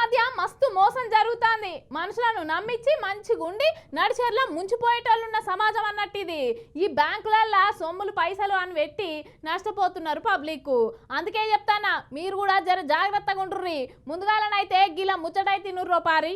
మధ్య మస్తు మోసం జరుగుతుంది. మనుషులను నమ్మించి మంచిగా ఉండి నడిచేర్ల ముంచిపోయేటోళ్ళున్న సమాజం అన్నట్టు ఇది ఈ బ్యాంకులల్లో సొమ్ములు పైసలు అని పెట్టి నష్టపోతున్నారు పబ్లిక్ అందుకే చెప్తానా? మీరు కూడా జర జాగ్రత్తగా ఉండ్రి ముందుగాలనైతే గిలా ముచ్చటై తినుర్రో పారి.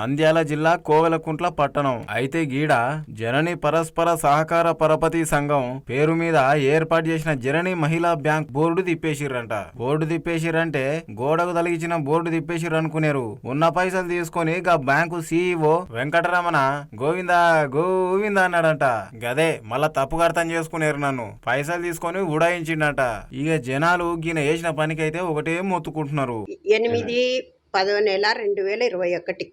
నంద్యాల జిల్లా కోవెలకుంట్ల పట్టణం. అయితే గీడ జనని పరస్పర సహకార పరపతి సంఘం పేరు మీద ఏర్పాటు చేసిన జనని మహిళా బ్యాంక్ బోర్డు తిప్పేసిర్రంట. బోర్డు తిప్పేసిర్రంటే గోడకు తలిగించిన బోర్డు తిప్పేసిర్రు అనుకునేరు ఉన్న పైసలు తీసుకొని గా బ్యాంకు సీఈఓ వెంకటరమణ గోవింద గోవింద అన్నాడంట. గదే మళ్ళా తప్పుగా అర్థం చేసుకునేరు నన్ను. పైసలు తీసుకొని ఉడాయించిండట. ఇక జనాలు గీన వేసిన పనికైతే ఒకటే మొత్తుకుంటున్నారు. ఎనిమిది పదో నెల రెండు వేల ఇరవై ఒకటి.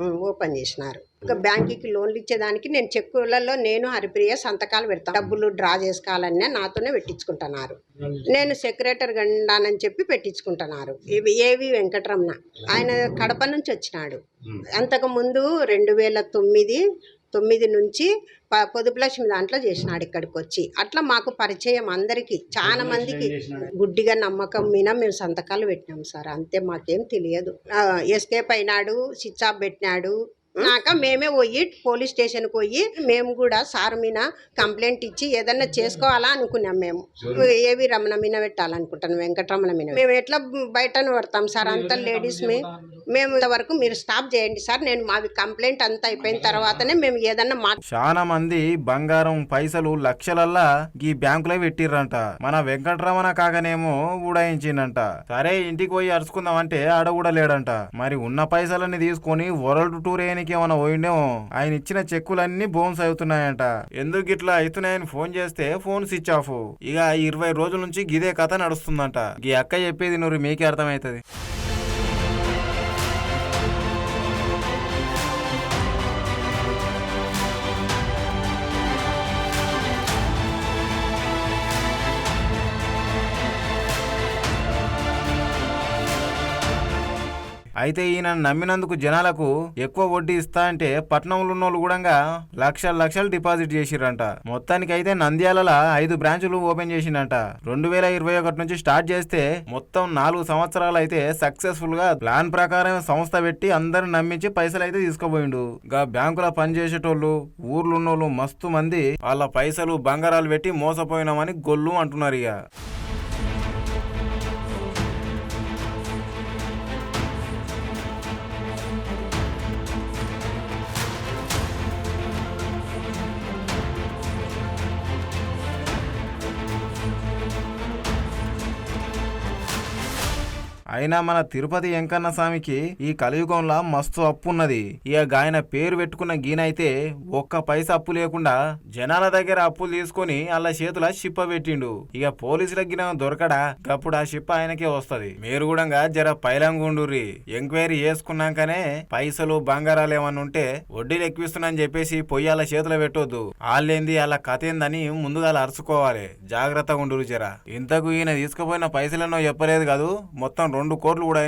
ఉమ్, ఓపెన్ చేసినారు. ఇంకా బ్యాంకుకి లోన్లు ఇచ్చేదానికి నేను చెక్కులలో నేను హరిప్రియ సంతకాలు పెడతాను డబ్బులు డ్రా చేసుకోవాలన్నా నాతోనే పెట్టించుకుంటున్నారు. నేను సెక్రటరీ గండానని చెప్పి పెట్టించుకుంటున్నారు. ఇవి ఏవి వెంకటరమణ. ఆయన కడప నుంచి వచ్చినాడు. అంతకు ముందు రెండు వేల తొమ్మిది తొమ్మిది నుంచి ప పొదుపు లక్ష్మి దాంట్లో చేసినాడు ఇక్కడికి వచ్చి అట్లా మాకు పరిచయం అందరికీ చాలా మందికి గుడ్డిగా నమ్మకం మీద మేము సంతకాలు పెట్టినాం సార్ అంతే మాకేం తెలియదు. ఎస్కేప్ అయినాడు స్విచ్ ఆఫ్ పెట్టినాడు నాక మేమే పోయి పోలీస్ స్టేషన్కి పోయి మేము కూడా సార్ మీద కంప్లైంట్ ఇచ్చి ఏదన్నా చేసుకోవాలా అనుకున్నాం మేము. ఏవి రమణ మీన పెట్టాలనుకుంటున్నాం వెంకటరమణ మీన మేము ఎట్లా బయటను పడతాం సార్ అంతా లేడీస్ మీ మేము ఇంతవరకు మీరు స్టాప్ చేయండి సార్ నేను మావి కంప్లైంట్ అంతా అయిపోయిన తర్వాతనే మేము ఏదన్నా మా చాలా మంది బంగారం పైసలు లక్షలల్లా ఈ బ్యాంకులో పెట్టిర్రంట. మన వెంకటరమణ కాకనేమో ఊడాయించిండంట. సరే ఇంటికి పోయి అరుచుకుందాం అంటే ఆడ కూడా లేడంట. మరి ఉన్న పైసలన్నీ తీసుకొని వరల్డ్ టూర్ ఏనికి ఏమైనా పోయిండేమో. ఆయన ఇచ్చిన చెక్కులన్నీ బోన్స్ అవుతున్నాయంట. ఎందుకు ఇట్లా అవుతున్నాయని ఫోన్ చేస్తే ఫోన్ స్విచ్ ఆఫ్. ఇక ఇరవై రోజుల నుంచి గిదే కథ నడుస్తుందంట. ఈ అక్క చెప్పేది నువ్వు మీకే అర్థమవుతుంది. అయితే ఈయన నమ్మినందుకు జనాలకు ఎక్కువ వడ్డీ ఇస్తా అంటే పట్నంలో ఉన్నోళ్ళు కూడా లక్షల లక్షలు డిపాజిట్ చేసిరంట మొత్తానికి అయితే నంద్యాలలో ఐదు బ్రాంచులు ఓపెన్ చేసిండంట. రెండు వేల ఇరవై ఒకటి నుంచి స్టార్ట్ చేస్తే మొత్తం నాలుగు సంవత్సరాలు అయితే సక్సెస్ఫుల్గా ప్లాన్ ప్రకారం సంస్థ పెట్టి అందరిని నమ్మించి పైసలు అయితే తీసుకుపోయిండు. గా బ్యాంకులో పనిచేసేటోళ్ళు ఊర్లున్నోళ్ళు మస్తు మంది వాళ్ళ పైసలు బంగారాలు పెట్టి మోసపోయినామని గొల్లు అంటున్నారు ఇక అయినా మన తిరుపతి వెంకన్న స్వామికి ఈ కలియుగంలో మస్తు అప్పు ఉన్నది ఇక ఆయన పేరు పెట్టుకున్న గీనైతే ఒక్క పైసా అప్పు లేకుండా జనాల దగ్గర అప్పులు తీసుకొని అలా చేతుల షిప్ప పెట్టిండు. ఇక పోలీసుల గిన దొరకడా? గప్పుడు ఆ షిప్ప ఆయనకే వస్తది. మీరు కూడా జర పైలంగుండుర్రి ఎంక్వైరీ చేసుకున్నాకనే పైసలు బంగారాలు ఏమన్నా ఉంటే వడ్డీలు ఎక్కువిస్తున్నాని చెప్పేసి పొయ్యి అలా చేతులు పెట్టొద్దు. వాళ్ళేంది అలా కథ ఏందని ముందుగా అలా అరుచుకోవాలి. జాగ్రత్తగా ఉండురు జర. ఇంతకు ఈయన తీసుకుపోయిన పైసలన్నో చెప్పలేదు కాదు? మొత్తం రెండు కోట్లు కూడా